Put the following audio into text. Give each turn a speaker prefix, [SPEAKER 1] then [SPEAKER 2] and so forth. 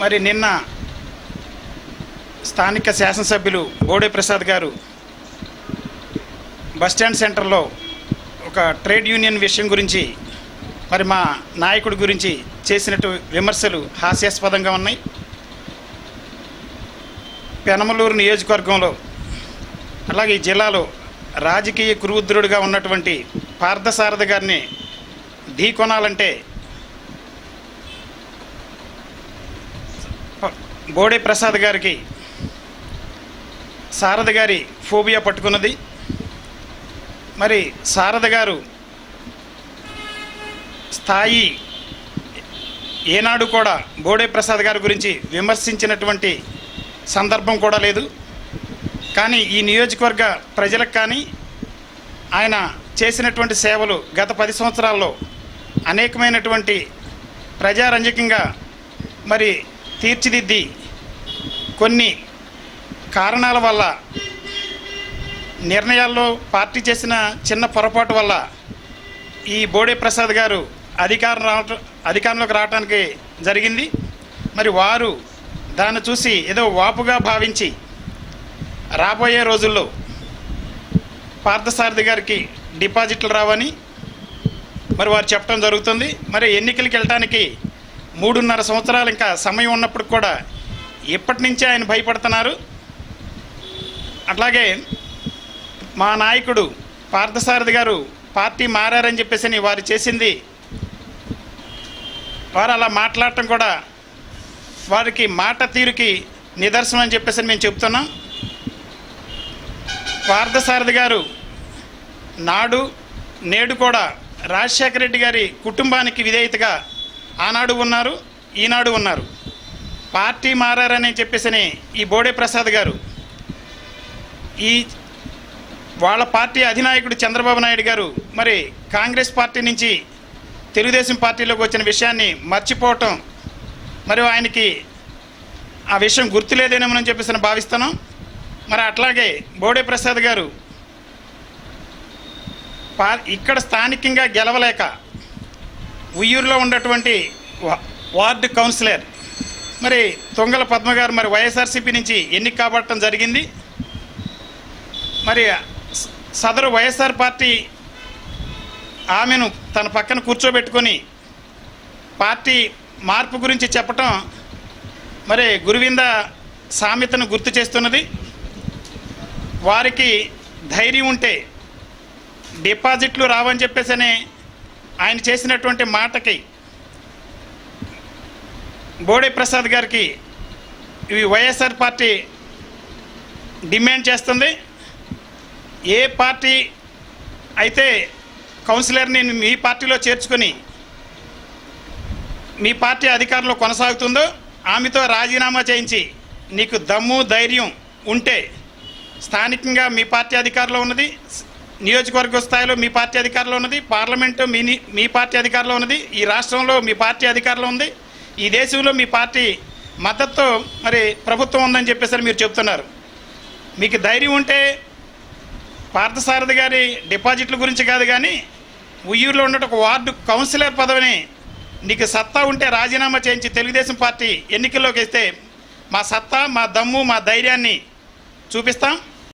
[SPEAKER 1] మరి నిన్న స్థానిక శాసనసభ్యులు బోడే ప్రసాద్ గారు బస్టాండ్ సెంటర్లో ఒక ట్రేడ్ యూనియన్ విషయం గురించి మరి మా నాయకుడి గురించి చేసినట్టు విమర్శలు హాస్యాస్పదంగా ఉన్నాయి. పెనమలూరు నియోజకవర్గంలో అలాగే ఈ జిల్లాలో రాజకీయ కురువుద్రుడిగా ఉన్నటువంటి పార్థసారథి గారిని ఢీ గోడే బోడే ప్రసాద్ గారికి శారద గారి ఫోబియా పట్టుకున్నది. మరి శారద గారు స్థాయి ఏనాడు కూడా బోడే ప్రసాద్ గారి గురించి విమర్శించినటువంటి సందర్భం కూడా లేదు. కానీ ఈ నియోజకవర్గ ప్రజలకు కానీ ఆయన చేసినటువంటి సేవలు గత పది సంవత్సరాల్లో అనేకమైనటువంటి ప్రజారంజకంగా మరి తీర్చిదిద్ది. కొన్ని కారణాల వల్ల నిర్ణయాల్లో పార్టీ చేసిన చిన్న పొరపాటు వల్ల ఈ బోడే ప్రసాద్ గారు అధికారం రావటం అధికారంలోకి రావడానికి జరిగింది. మరి వారు దాన్ని చూసి ఏదో వాపుగా భావించి రాబోయే రోజుల్లో పార్థసారథి గారికి డిపాజిట్లు రావని మరి వారు చెప్పడం జరుగుతుంది. మరి ఎన్నికలకి వెళ్ళటానికి మూడున్నర సంవత్సరాలు ఇంకా సమయం ఉన్నప్పుడు కూడా ఇప్పటి నుంచే ఆయన భయపడుతున్నారు. అట్లాగే మా నాయకుడు పార్థసారథి గారు పార్టీ మారారని చెప్పేసి అని వారు చేసింది. వారు అలా మాట్లాడటం కూడా వారికి మాట తీరుకి నిదర్శనం అని చెప్పేసి మేము చెప్తున్నాం. పార్థసారథి గారు నాడు నేడు కూడా రాజశేఖర రెడ్డి గారి కుటుంబానికి విధేయతగా ఆనాడు ఉన్నారు ఈనాడు ఉన్నారు. పార్టీ మారారని చెప్పేసి ఈ బోడే ప్రసాద్ గారు ఈ వాళ్ళ పార్టీ అధినాయకుడు చంద్రబాబు నాయుడు గారు మరి కాంగ్రెస్ పార్టీ నుంచి తెలుగుదేశం పార్టీలోకి వచ్చిన విషయాన్ని మర్చిపోవటం మరి ఆయనకి ఆ విషయం గుర్తులేదేనేమని చెప్పేసి నేను భావిస్తున్నాం మరి అట్లాగే బోడే ప్రసాద్ గారు పా ఇక్కడ స్థానికంగా గెలవలేక ఉయ్యూరులో ఉన్నటువంటి వా- వార్డు కౌన్సిలర్. మరి తొంగల పద్మగారు మరి వైఎస్ఆర్సీపీ నుంచి ఎన్నిక కాబట్టడం జరిగింది. మరి సదరు వైఎస్ఆర్ పార్టీ ఆమెను తన పక్కన కూర్చోబెట్టుకొని పార్టీ మార్పు గురించి చెప్పటం మరి గురువింద సామెతను గుర్తు చేస్తున్నది. వారికి ధైర్యం ఉంటే డిపాజిట్లు రావని చెప్పేసనే ఆయన చేసినటువంటి మాటకి బోడే ప్రసాద్ గారికి ఇవి వైఎస్ఆర్ పార్టీ డిమాండ్ చేస్తుంది. ఏ పార్టీ అయితే కౌన్సిలర్ని మీ పార్టీలో చేర్చుకొని మీ పార్టీ అధికారంలో కొనసాగుతుందో ఆమెతో రాజీనామా చేయించి నీకు దమ్ము ధైర్యం ఉంటే స్థానికంగా మీ పార్టీ అధికారంలో ఉన్నది. నియోజకవర్గ స్థాయిలో మీ పార్టీ అధికారంలో ఉన్నది పార్లమెంటు మీ మీ పార్టీ అధికారంలో ఉన్నది ఈ రాష్ట్రంలో మీ పార్టీ అధికారంలో ఉంది ఈ దేశంలో మీ పార్టీ మద్దతు మరి ప్రభుత్వం ఉందని చెప్పేసి మీరు చెప్తున్నారు. మీకు ధైర్యం ఉంటే పార్థసారథి గారి డిపాజిట్ల గురించి కాదు కానీ ఉయ్యూరులో ఉన్న ఒక వార్డు కౌన్సిలర్ పదవిని నీకు సత్తా ఉంటే రాజీనామా చేయించి తెలుగుదేశం పార్టీ ఎన్నికల్లోకి వేస్తే మా సత్తా మా దమ్ము మా ధైర్యాన్ని చూపిస్తాం.